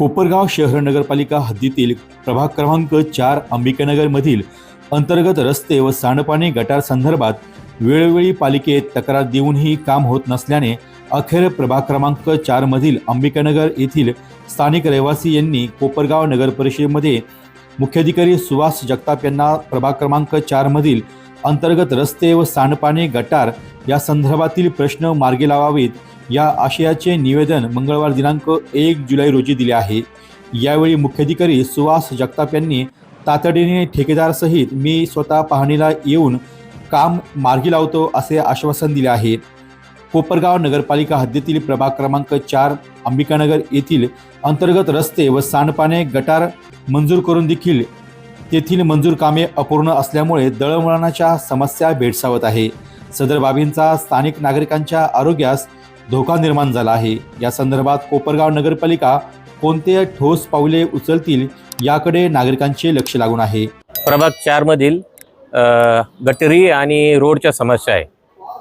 कोपरगाव शहर नगरपालिका हद्दीतील प्रभाग क्रमांक चार अंबिकानगरमधील अंतर्गत रस्ते व सांडपाणी गटार संदर्भात वेळोवेळी पालिकेत तक्रार देऊनही काम होत नसल्याने अखेर प्रभाग क्रमांक चारमधील अंबिकानगर येथील स्थानिक रहिवासी यांनी कोपरगाव नगर परिषदेमध्ये मुख्याधिकारी सुभाष जगताप यांना प्रभाग क्रमांक चारमधील अंतर्गत रस्ते व सांडपाणी गटार या संदर्भातील प्रश्न मार्गी लावावेत या आशयाचे निवेदन मंगळवार दिनांक एक जुलै रोजी दिले आहे. यावेळी मुख्याधिकारी सुहास जगताप यांनी तातडीने ठेकेदारसहित मी स्वतः पाहणीला येऊन काम मार्गी लावतो असे आश्वासन दिले आहे. कोपरगाव नगरपालिका हद्दीतील प्रभाग क्रमांक चार अंबिकानगर येथील अंतर्गत रस्ते व सांडपाने गटार मंजूर करून देखील तेथील मंजूर कामे अपूर्ण असल्यामुळे दळवळणाच्या समस्या भेडसावत आहे. सदर बाबींचा स्थानिक नागरिकांच्या आरोग्यास धोका निर्माण झाला आहे. या संदर्भात कोपरगाव नगरपालिका कोणते ठोस पावले उचलतील याकडे नागरिकांचे लक्ष लागून आहे. प्रभाग चारमधील गटरी आणि रोडच्या समस्या आहे.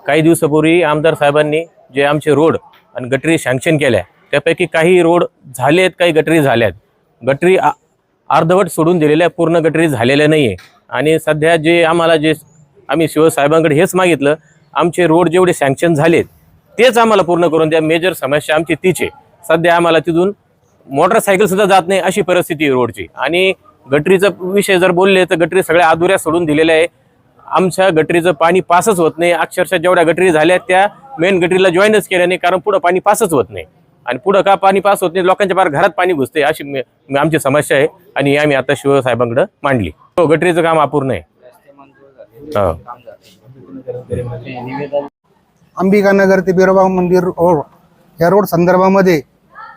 काही दिवसापूर्वी आमदार साहेबांनी जे आमचे रोड आणि गटरी सँक्शन केल्या त्यापैकी काही रोड झाले आहेत काही गटरी झाल्या आहेत गटरी आ- अर्धवट सोडून दिलेल्या पूर्ण गटरी झालेल्या नाही आहे आणि सध्या जे आम्हाला जे आम्ही शिवसाहेबांकडे हेच मागितलं आमचे रोड जेवढे सँक्शन झालेत तेच आम्हाला पूर्ण करून द्या. मेजर समस्या आमची तीच आहे. सध्या आम्हाला तिथून मोटरसायकल सुद्धा जात नाही अशी परिस्थिती आहे रोडची. आणि गटरीचा विषय जर बोलले तर गटरी सगळ्या अधुऱ्या सोडून दिलेल्या आहे. आमच्या गटरीचं पाणी पासच होत नाही. अक्षरशः जेवढ्या गटरी झाल्या त्या मेन गटरीला जॉईनच केल्या नाही कारण पुढं पाणी पासच होत नाही. आणि पुढं का पाणी पास होत नाही? लोकांच्या पार घरात पाणी घुसते अशी आमची समस्या आहे. आणि आम्ही आता शिवसाहेबांकडे मांडली. हो गटरीचं काम अपूर्ण आहे. हो. अंबिकानगर ते बिरोबा मंदिर रोड या रोड संदर्भामध्ये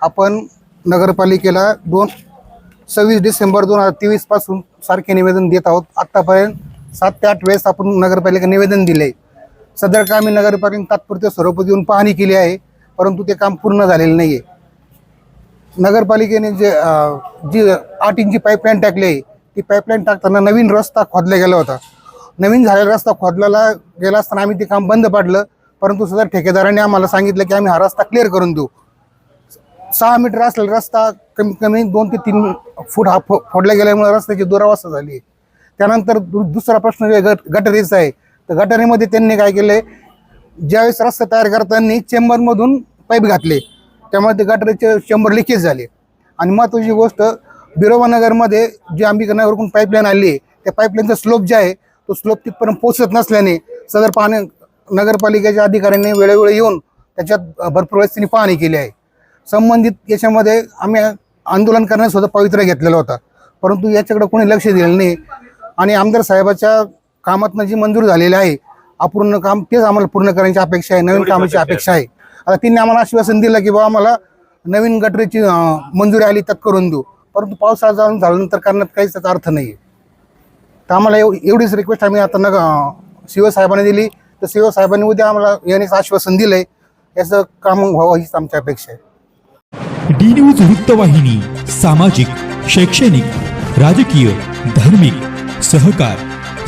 आपण नगरपालिकेला दोन सव्वीस डिसेंबर दोन हजार तेवीसपासून सारखे निवेदन देत आहोत. आत्तापर्यंत सात ते आठ वेळेस आपण नगरपालिका निवेदन दिले सदर कामी नगरपालिकेने तात्पुरत्या स्वरूपात येऊन पाहणी केली आहे परंतु ते काम पूर्ण झालेलं नाही आहे नगरपालिकेने जे जी आठ इंची पाईपलाईन टाकली आहे ती पाईपलाईन टाकताना नवीन रस्ता खोदला गेला होता. नवीन झालेला रस्ता खोदलेला गेला असताना आम्ही ते काम बंद पाडलं. परंतु सदर ठेकेदाराने आम्हाला सांगितलं की आम्ही हा रस्ता क्लिअर करून देऊ. सहा मीटर असलेला रस्ता कमीत कमी दोन ते तीन फूट हा फो फोडला गेल्यामुळे रस्त्याची दुरावस्था झाली. त्यानंतर दु दुसरा प्रश्न जे गट गटरीचा आहे. तर गटरीमध्ये त्यांनी काय केलं ज्यावेळेस रस्ता तयार करताना चेंबरमधून पाईप घातले. त्यामुळे ते गटरीचे चेंबर लिकेज झाले. आणि महत्त्वाची गोष्ट बिरोबानगरमध्ये जी अंबिकानगरकडून पाईपलाईन आली आहे त्या पाईपलाईनचा स्लोप जे आहे तो स्लोप तिथपर्यंत पोचत नसल्याने सदर पाणी नगरपालिकेच्या अधिकाऱ्यांनी वेळोवेळी येऊन त्याच्यात भरपूर वेळेस त्यांनी पाहणी केली आहे. संबंधित याच्यामध्ये आम्ही आंदोलन करण्यास सुद्धा पवित्रा घेतलेला होता. परंतु याच्याकडे कोणी लक्ष दिलं नाही. आणि आमदार साहेबाच्या कामातनं जी मंजूर झालेली आहे अपूर्ण काम तेच आम्हाला पूर्ण करण्याची अपेक्षा आहे नवीन कामाची अपेक्षा आहे. आता त्यांनी आम्हाला आश्वासन दिलं की बाबा आम्हाला नवीन गटरीची मंजुरी आली तर करून देऊ. परंतु पावसाळा जाऊन झाल्यानंतर करण्यात काहीच त्याचा अर्थ नाही आहे तर आम्हाला एव एवढीच रिक्वेस्ट आम्ही आता नग अं, शिवसाहेबांनी दिली. तर शिवसाहेबांनी उद्या आम्हाला येण्याचं आश्वासन दिलंय याचं काम व्हावं हीच आमची अपेक्षा आहे. डी न्यूज वृत्तवाहिनी सामाजिक शैक्षणिक राजकीय धार्मिक सहकार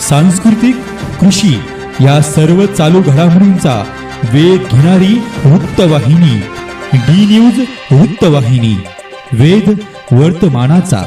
सांस्कृतिक कृषी या सर्व चालू घडामोडींचा वेध घेणारी वृत्तवाहिनी. डी न्यूज वृत्तवाहिनी वेद वर्तमानाचा.